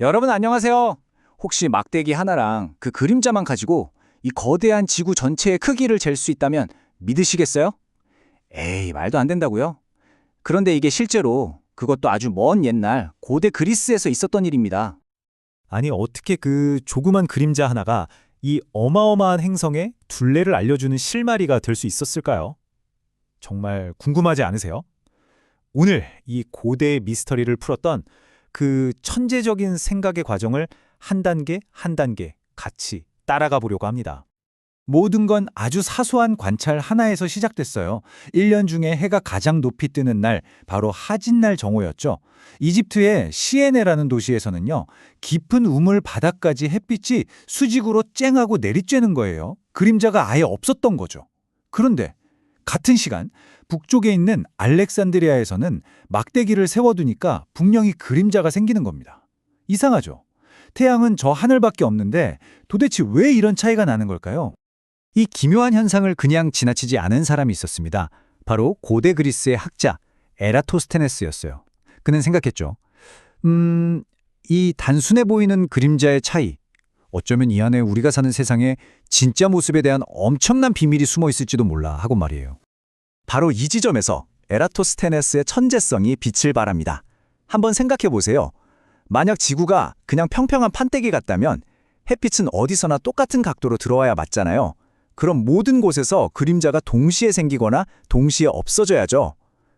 여러분 안녕하세요. 혹시 막대기 하나랑 그 그림자만 가지고 이 거대한 지구 전체의 크기를 잴 수 있다면 믿으시겠어요? 에이, 말도 안 된다고요? 그런데 이게 실제로 그것도 아주 먼 옛날 고대 그리스에서 있었던 일입니다. 아니 어떻게 그 조그만 그림자 하나가 이 어마어마한 행성의 둘레를 알려주는 실마리가 될 수 있었을까요? 정말 궁금하지 않으세요? 오늘 이 고대의 미스터리를 풀었던 그 천재적인 생각의 과정을 한 단계 한 단계 같이 따라가 보려고 합니다. 모든 건 아주 사소한 관찰 하나에서 시작됐어요. 1년 중에 해가 가장 높이 뜨는 날, 바로 하진날 정오였죠. 이집트의 시에네라는 도시에서는요, 깊은 우물 바닥까지 햇빛이 수직으로 쨍하고 내리쬐는 거예요. 그림자가 아예 없었던 거죠. 그런데 같은 시간 북쪽에 있는 알렉산드리아에서는 막대기를 세워두니까 분명히 그림자가 생기는 겁니다. 이상하죠? 태양은 저 하늘밖에 없는데 도대체 왜 이런 차이가 나는 걸까요? 이 기묘한 현상을 그냥 지나치지 않은 사람이 있었습니다. 바로 고대 그리스의 학자 에라토스테네스였어요. 그는 생각했죠. 음, 이 단순해 보이는 그림자의 차이, 어쩌면 이 안에 우리가 사는 세상의 진짜 모습에 대한 엄청난 비밀이 숨어 있을지도 몰라 하고 말이에요. 바로 이 지점에서 에라토스테네스의 천재성이 빛을 발합니다. 한번 생각해 보세요. 만약 지구가 그냥 평평한 판때기 같다면 햇빛은 어디서나 똑같은 각도로 들어와야 맞잖아요. 그럼 모든 곳에서 그림자가 동시에 생기거나 동시에 없어져야죠.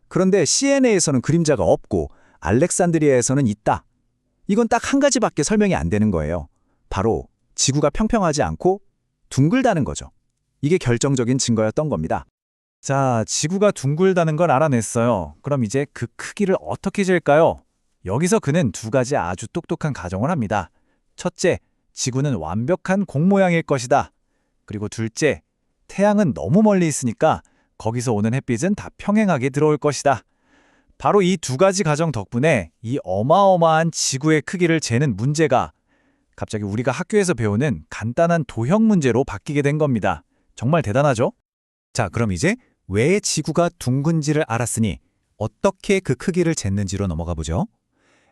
그런데 CNA에서는 그림자가 없고 알렉산드리아에서는 있다. 이건 딱 한 가지밖에 설명이 안 되는 거예요. 바로 지구가 평평하지 않고 둥글다는 거죠. 이게 결정적인 증거였던 겁니다. 자, 지구가 둥글다는 걸 알아냈어요. 그럼 이제 그 크기를 어떻게 잴까요? 여기서 그는 두 가지 아주 똑똑한 가정을 합니다. 첫째, 지구는 완벽한 공 모양일 것이다. 그리고 둘째, 태양은 너무 멀리 있으니까 거기서 오는 햇빛은 다 평행하게 들어올 것이다. 바로 이 두 가지 가정 덕분에 이 어마어마한 지구의 크기를 재는 문제가 갑자기 우리가 학교에서 배우는 간단한 도형 문제로 바뀌게 된 겁니다. 정말 대단하죠? 자, 그럼 이제 왜 지구가 둥근지를 알았으니 어떻게 그 크기를 쟀는지로 넘어가 보죠.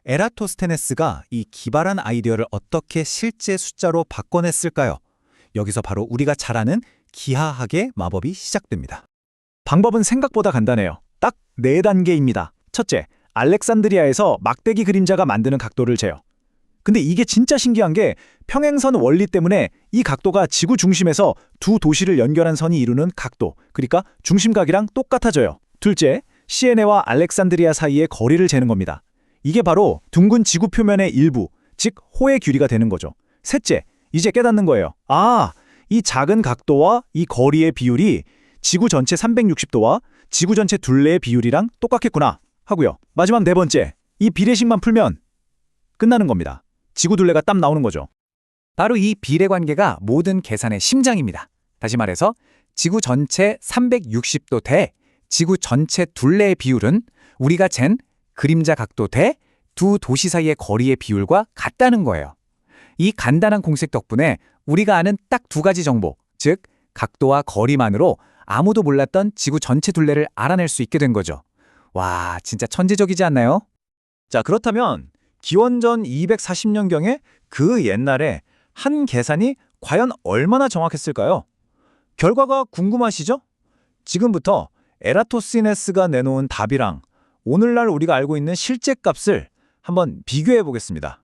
에라토스테네스가 이 기발한 아이디어를 어떻게 실제 숫자로 바꿔냈을까요? 여기서 바로 우리가 잘 아는 기하학의 마법이 시작됩니다. 방법은 생각보다 간단해요. 딱네 단계입니다. 첫째, 알렉산드리아에서 막대기 그림자가 만드는 각도를 재요. 근데 이게 진짜 신기한 게 평행선 원리 때문에 이 각도가 지구 중심에서 두 도시를 연결한 선이 이루는 각도, 그러니까 중심각이랑 똑같아져요. 둘째, 시에네와 알렉산드리아 사이의 거리를 재는 겁니다. 이게 바로 둥근 지구 표면의 일부, 즉 호의 규리가 되는 거죠. 셋째, 이제 깨닫는 거예요. 아, 이 작은 각도와 이 거리의 비율이 지구 전체 360도와 지구 전체 둘레의 비율이랑 똑같겠구나 하고요. 마지막 네 번째, 이 비례식만 풀면 끝나는 겁니다. 지구 둘레가 딱 나오는 거죠. 바로 이 비례 관계가 모든 계산의 심장입니다. 다시 말해서 지구 전체 360도 대 지구 전체 둘레의 비율은 우리가 잰 그림자 각도 대 두 도시 사이의 거리의 비율과 같다는 거예요. 이 간단한 공식 덕분에 우리가 아는 딱 두 가지 정보, 즉 각도와 거리만으로 아무도 몰랐던 지구 전체 둘레를 알아낼 수 있게 된 거죠. 와, 진짜 천재적이지 않나요? 자, 그렇다면 기원전 240년경에 그 옛날에 한 계산이 과연 얼마나 정확했을까요? 결과가 궁금하시죠? 지금부터 에라토시네스가 내놓은 답이랑 오늘날 우리가 알고 있는 실제 값을 한번 비교해 보겠습니다.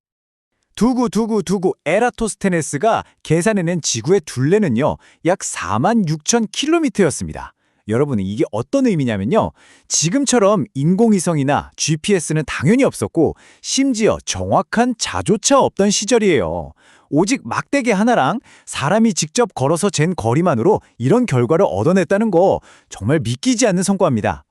두구 두구 두구 에라토스테네스가 계산해낸 지구의 둘레는요 약 4만 6천 킬로미터였습니다. 여러분 이게 어떤 의미냐면요 지금처럼 인공위성이나 GPS는 당연히 없었고 심지어 정확한 자조차 없던 시절이에요. 오직 막대기 하나랑 사람이 직접 걸어서 잰 거리만으로 이런 결과를 얻어냈다는 거 정말 믿기지 않는 성과입니다.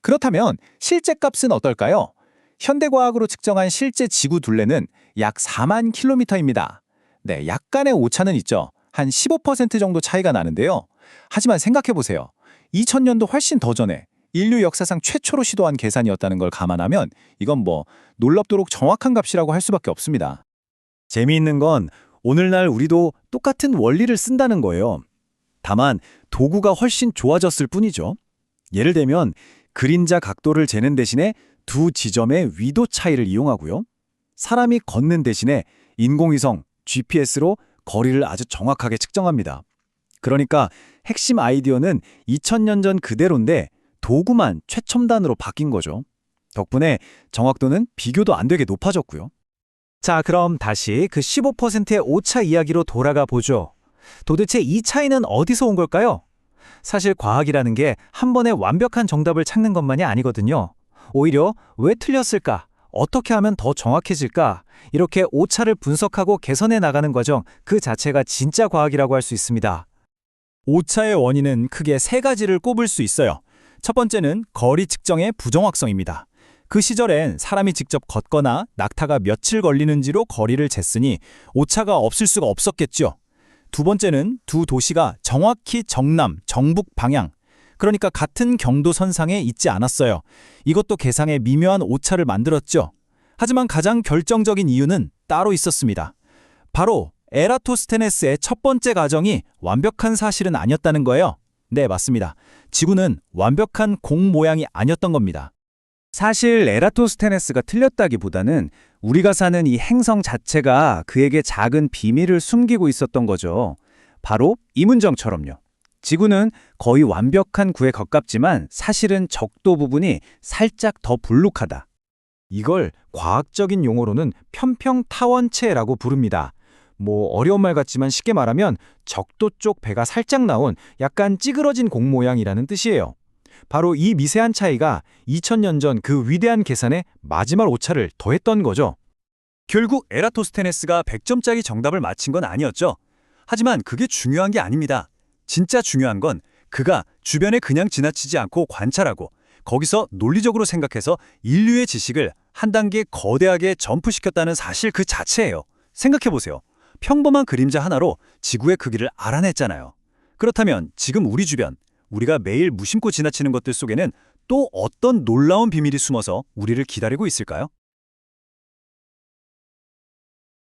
그렇다면 실제 값은 어떨까요? 현대과학으로 측정한 실제 지구 둘레는 약 4만 킬로미터입니다. 네, 약간의 오차는 있죠. 한 15% 정도 차이가 나는데요. 하지만 생각해보세요. 2000년도 훨씬 더 전에 인류 역사상 최초로 시도한 계산이었다는 걸 감안하면 이건 뭐 놀랍도록 정확한 값이라고 할 수밖에 없습니다. 재미있는 건 오늘날 우리도 똑같은 원리를 쓴다는 거예요. 다만 도구가 훨씬 좋아졌을 뿐이죠. 예를 들면 그림자 각도를 재는 대신에 두 지점의 위도 차이를 이용하고요. 사람이 걷는 대신에 인공위성 GPS로 거리를 아주 정확하게 측정합니다. 그러니까 핵심 아이디어는 2000년 전 그대로인데 도구만 최첨단으로 바뀐 거죠. 덕분에 정확도는 비교도 안 되게 높아졌고요. 자, 그럼 다시 그 15%의 오차 이야기로 돌아가 보죠. 도대체 이 차이는 어디서 온 걸까요? 사실 과학이라는 게 한 번에 완벽한 정답을 찾는 것만이 아니거든요. 오히려 왜 틀렸을까? 어떻게 하면 더 정확해질까? 이렇게 오차를 분석하고 개선해 나가는 과정 그 자체가 진짜 과학이라고 할 수 있습니다. 오차의 원인은 크게 세 가지를 꼽을 수 있어요. 첫 번째는 거리 측정의 부정확성입니다. 그 시절엔 사람이 직접 걷거나 낙타가 며칠 걸리는지로 거리를 쟀으니 오차가 없을 수가 없었겠죠. 두 번째는 두 도시가 정확히 정남, 정북 방향, 그러니까 같은 경도선상에 있지 않았어요. 이것도 계상에 미묘한 오차를 만들었죠. 하지만 가장 결정적인 이유는 따로 있었습니다. 바로 에라토스테네스의 첫 번째 가정이 완벽한 사실은 아니었다는 거예요. 네, 맞습니다. 지구는 완벽한 공 모양이 아니었던 겁니다. 사실 에라토스테네스가 틀렸다기보다는 우리가 사는 이 행성 자체가 그에게 작은 비밀을 숨기고 있었던 거죠. 바로 이 문정처럼요. 지구는 거의 완벽한 구에 가깝지만 사실은 적도 부분이 살짝 더 불룩하다. 이걸 과학적인 용어로는 편평타원체라고 부릅니다. 뭐 어려운 말 같지만 쉽게 말하면 적도 쪽 배가 살짝 나온 약간 찌그러진 공 모양이라는 뜻이에요. 바로 이 미세한 차이가 2000년 전 그 위대한 계산에 마지막 오차를 더했던 거죠. 결국 에라토스테네스가 100점짜리 정답을 맞힌 건 아니었죠. 하지만 그게 중요한 게 아닙니다. 진짜 중요한 건 그가 주변에 그냥 지나치지 않고 관찰하고 거기서 논리적으로 생각해서 인류의 지식을 한 단계 거대하게 점프시켰다는 사실 그 자체예요. 생각해보세요. 평범한 그림자 하나로 지구의 크기를 알아냈잖아요. 그렇다면 지금 우리 주변, 우리가 매일 무심코 지나치는 것들 속에는 또 어떤 놀라운 비밀이 숨어서 우리를 기다리고 있을까요?